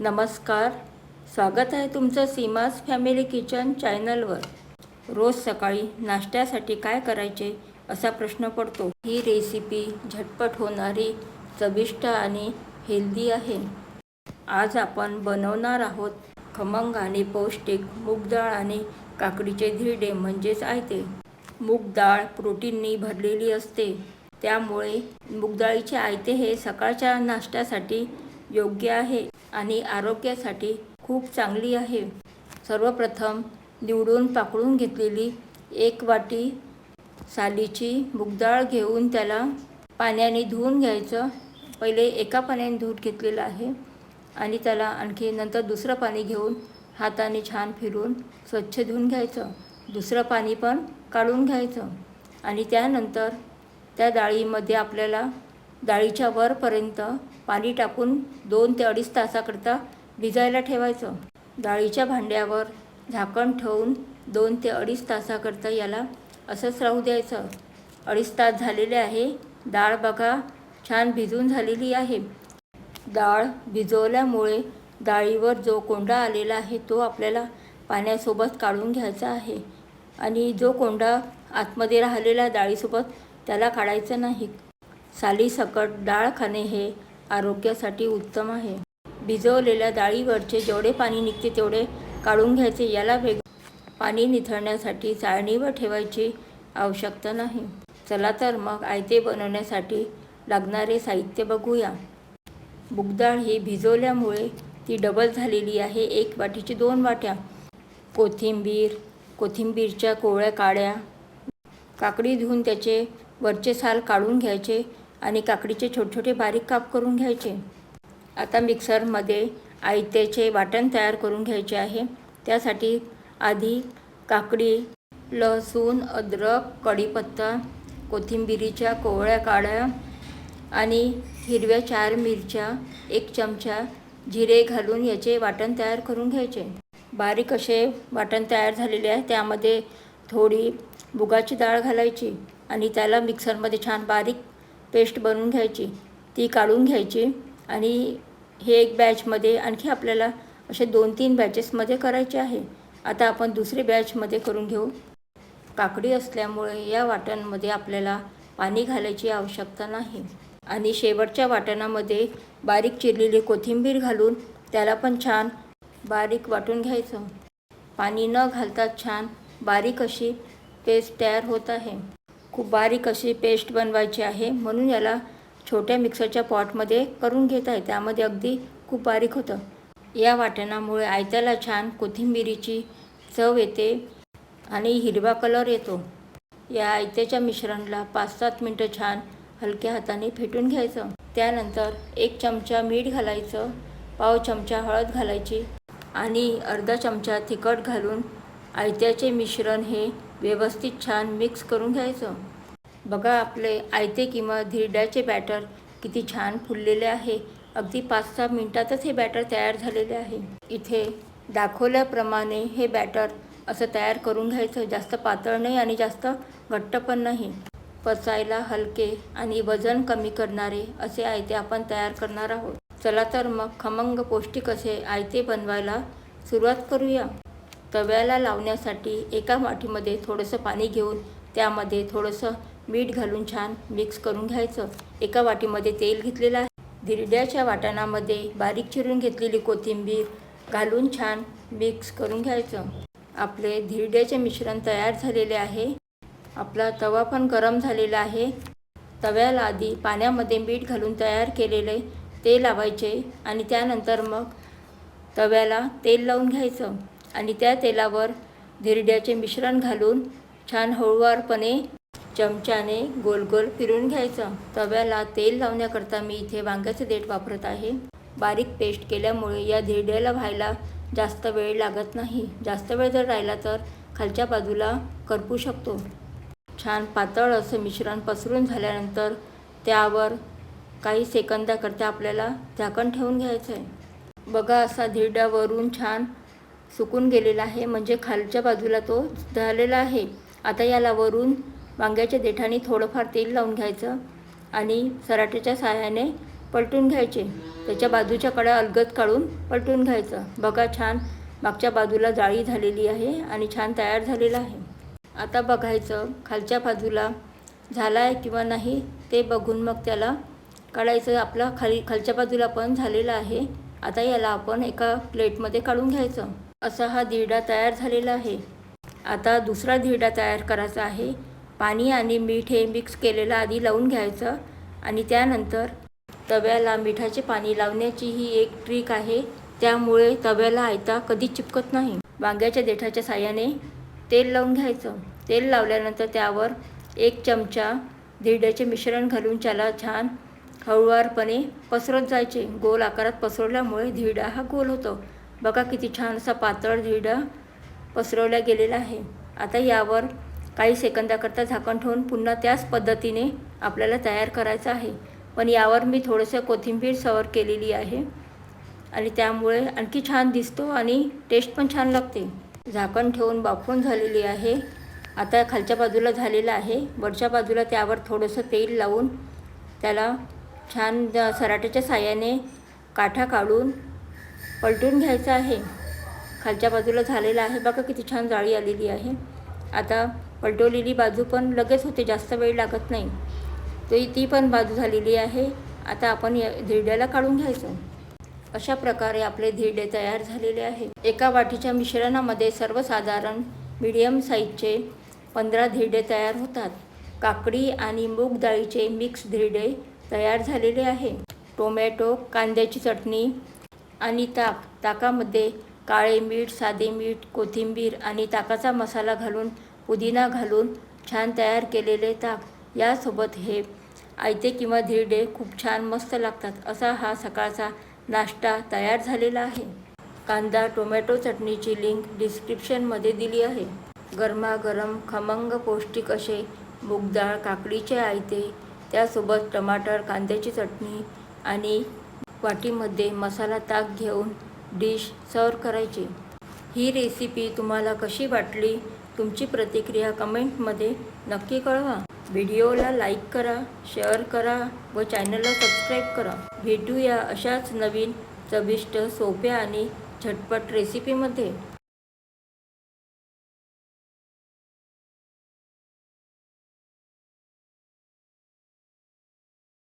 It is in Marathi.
नमस्कार. स्वागत आहे तुमचं सीमास फॅमिली किचन चॅनलवर. रोज सकाळी नाश्त्यासाठी काय करायचे असा प्रश्न पडतो. ही रेसिपी झटपट होणारी चविष्ट आणि हेल्दी आहे. आज आपण बनवणार आहोत खमंग आणि पौष्टिक मूग डाळ आणि काकडीचे धिरडे म्हणजेच आयते. मूग डाळ प्रोटीननी भरलेली असते. त्यामुळे मूगडाळीचे आयते हे सकाळच्या नाश्त्यासाठी योग्य आहे. आणि आरोग्यासाठी खूप चांगली आहे. सर्वप्रथम निवडून पाकडून घेतलेली एक वाटी सालीची मुगडाळ घेऊन त्याला पाण्याने धुवून घ्यायचं. पहिले एका पाण्याने धुवून घेतलेलं आहे आणि त्याला आणखी नंतर दुसरं पाणी घेऊन हाताने छान फिरून स्वच्छ धुवून घ्यायचं. दुसरं पाणी पण काढून घ्यायचं आणि त्यानंतर त्या डाळीमध्ये आपल्याला डाळीच्या वरपर्यंत पाणी टाकून दोन ते अडीच तासाकरता भिजायला ठेवायचं. डाळीच्या भांड्यावर झाकण ठेवून दोन ते अडीच तासाकरता याला असंच राहू द्यायचं. अडीच तास झालेले आहे. डाळ बघा छान भिजून झालेली आहे. डाळ भिजवल्यामुळे डाळीवर जो कोंडा आलेला आहे तो आपल्याला पाण्यासोबत काढून घ्यायचा आहे. आणि जो कोंडा आतमध्ये राहिलेला डाळीसोबत त्याला काढायचं नाही. सालीसकट डाळ खाणे हे आरोग्यासाठी उत्तम आहे. भिजवलेल्या डाळीवरचे जेवढे पाणी निघते तेवढे काढून घ्यायचे याला वेग पाणी निथळण्यासाठी चाळणीवर ठेवायची आवश्यकता नाही. चला तर मग आयते बनवण्यासाठी लागणारे साहित्य बघूया. बुगडाळ ही भिजवल्यामुळे ती डबल झालेली आहे. एक वाटीची दोन वाट्या. कोथिंबीर कोथिंबीरच्या कोवळ्या काड्या. काकडी धुवून त्याचे वरचे साल काढून घ्यायचे आणि काकडीचे छोटे छोटे बारीक काप करून घ्यायचे. आता मिक्सरमध्ये आयत्याचे वाटण तयार करून घ्यायचे आहे. त्यासाठी आधी काकडी लसूण अद्रक कढीपत्ता कोथिंबिरीच्या कोवळ्या काड्या आणि हिरव्या चार मिरच्या एक चमचा जिरे घालून याचे वाटण तयार करून घ्यायचे. बारीक असे वाटण तयार झालेले आहे. त्यामध्ये थोडी मुगाची डाळ घालायची. आणि त्याला मिक्सरमध्ये छान बारीक पेस्ट बनवून घ्यायची. ती काढून घ्यायची आणि हे एक बॅचमध्ये आणखी आपल्याला असे दोन तीन बॅचेसमध्ये करायचे आहे. आता आपण दुसरी बॅचमध्ये करून घेऊ. काकडी असल्यामुळे या वाटणमध्ये आपल्याला पाणी घालायची आवश्यकता नाही. आणि शेवटच्या वाटणामध्ये बारीक चिरलेली कोथिंबीर घालून त्याला पण छान बारीक वाटून घ्यायचं. पाणी न घालता छान बारीक अशी पेस्ट तयार होत आहे. खूप बारीक अशी पेस्ट बनवायची आहे. म्हणून याला छोट्या मिक्सरच्या पॉटमध्ये करून घेत आहे. त्यामध्ये अगदी खूप बारीक होतं. या वाटणामुळे आयत्याला छान कोथिंबिरीची चव येते आणि हिरवा कलर येतो. या आयत्याच्या मिश्रणला पाच सात मिनटं छान हलक्या हाताने फेटून घ्यायचं. त्यानंतर एक चमचा मीठ घालायचं पाव चमचा हळद घालायची आणि अर्धा चमचा तिखट घालून आयत्याचे मिश्रण हे व्यवस्थित छान मिक्स करून घ्यायचं. बघा आपले आयते किंवा धिरड्याचे बॅटर किती छान फुललेले आहे. अगदी पाच सहा मिनटातच हे बॅटर तयार झालेले आहे. इथे दाखवल्याप्रमाणे हे बॅटर असं तयार करून घ्यायचं. जास्त पातळ नाही आणि जास्त घट्ट पण नाही. पचायला हलके आणि वजन कमी करणारे असे आयते आपण तयार करणार आहोत. चला तर मग खमंग पौष्टिक असे आयते बनवायला सुरुवात करूया. तव्याला लावण्यासाठी एका वाटीमध्ये थोडंसं पाणी घेऊन त्यामध्ये थोडंसं मीठ घालून छान मिक्स करून घ्यायचं. एका वाटीमध्ये तेल घेतलेलं आहे. धिरड्याच्या वाटणामध्ये बारीक चिरून घेतलेली कोथिंबीर घालून छान मिक्स करून घ्यायचं. आपले धिरड्याचे मिश्रण तयार झालेले आहे. आपला तवा पण गरम झालेला आहे. तव्याला आधी पाण्यामध्ये मीठ घालून तयार केलेले ते लावायचे आणि त्यानंतर मग तव्याला तेल लावून घ्यायचं. आणि त्या तेलावर धिरड्याचे मिश्रण घालून छान हळूवारपणे चमच्याने गोल गोल फिरून घ्यायचं. तव्याला तेल लावण्याकरता मी इथे वांग्याचे देठ वापरत आहे. बारीक पेस्ट केल्यामुळे या धिरड्याला व्हायला जास्त वेळ लागत नाही. जास्त वेळ जर राहिला तर खालच्या बाजूला करपू शकतो. छान पातळ असं मिश्रण पसरून झाल्यानंतर त्यावर काही सेकंदाकरता आपल्याला झाकण ठेवून घ्यायचं आहे बघा असा धिरड्यावरून छान सुकून गेलेला आहे. म्हणजे खालच्या बाजूला तो झालेला आहे. आता याला वरून वांग्याच्या देठाने थोडंफार तेल लावून घ्यायचं आणि सराट्याच्या साहाय्याने पलटून घ्यायचे. त्याच्या बाजूच्या कड्या अलगद काढून पलटून घ्यायचं. बघा छान मागच्या बाजूला जाळी झालेली आहे आणि छान तयार झालेलं आहे. आता बघायचं खालच्या बाजूला झाला आहे किंवा नाही ते बघून मग त्याला काढायचं. आपला खाली खालच्या बाजूला पण झालेला आहे. आता याला आपण एका प्लेटमध्ये काढून घ्यायचं. असा हा धिरडा तयार झालेला आहे. आता दुसरा धिरडा तयार करायचा आहे. पाणी आणि मीठ हे मिक्स केलेलं आधी लावून घ्यायचं आणि त्यानंतर तव्याला मिठाचे पाणी लावण्याची ही एक ट्रिक आहे. त्यामुळे तव्याला आयता कधी चिपकत नाही. वांग्याच्या देठाच्या साह्याने तेल लावून घ्यायचं. तेल लावल्यानंतर त्यावर एक चमचा धिरड्याचे मिश्रण घालून त्याला छान हळूवारपणे पसरत जायचे. गोल आकारात पसरवल्यामुळे धिरडा हा गोल होतो. बघा किती छान असा पातळ धिरडा पसरवला गेलेला आहे. आता यावर काही सेकंदाकरता झाकण ठेवून पुन्हा त्याच पद्धतीने आपल्याला तयार करायचं आहे. पण यावर मी थोडंसं कोथिंबीर सवर केलेली आहे आणि त्यामुळे आणखी छान दिसतो आणि टेस्ट पण छान लागते. झाकण ठेवून बाफून झालेली आहे. आता खालच्या बाजूला झालेलं आहे. वरच्या बाजूला त्यावर थोडंसं तेल लावून त्याला छान सराट्याच्या साह्याने काठा काढून पलटून घ्यायचं आहे. खालच्या बाजूला झालेला आहे. बघा किती छान जाळी आलेली आहे. आता पलटवलेली बाजू पण लगेच होते. जास्त वेळ लागत नाही. तो ती पण बाजू झालेली आहे. आता आपण या धिरड्याला काढून घ्यायचं. अशा प्रकारे आपले धिरडे तयार झालेले आहे. एका वाटीच्या मिश्रणामध्ये सर्वसाधारण मीडियम साईजचे पंधरा धिरडे तयार होतात. काकडी आणि मूग डाळीचे मिक्स धिरडे तयार झालेले आहे. टोमॅटो कांद्याची चटणी आणि ताक. ताकामध्ये काळे मीठ साधे मीठ कोथिंबीर आणि ताकाचा मसाला घालून पुदिना घालून छान तयार केलेले ताक. यासोबत हे आयते किंवा धिरडे खूप छान मस्त लागतात असा हा सकाळचा नाश्ता तयार झालेला आहे. कांदा टोमॅटो चटणीची लिंक डिस्क्रिप्शनमध्ये दिली आहे. गरमागरम खमंग पौष्टिक असे मूगडाळ काकडीचे आयते त्यासोबत टमाटर कांद्याची चटणी आणि वाटीमध्ये मसाला ताक घेऊन डिश सर्व करायची. ही रेसिपी तुम्हाला कशी वाटली तुमची प्रतिक्रिया कमेंटमध्ये नक्की कळवा. व्हिडिओला लाईक करा शेअर करा व चॅनलला सबस्क्राईब करा. भेटूया अशाच नवीन चविष्ट सोप्या आणि झटपट रेसिपीमध्ये.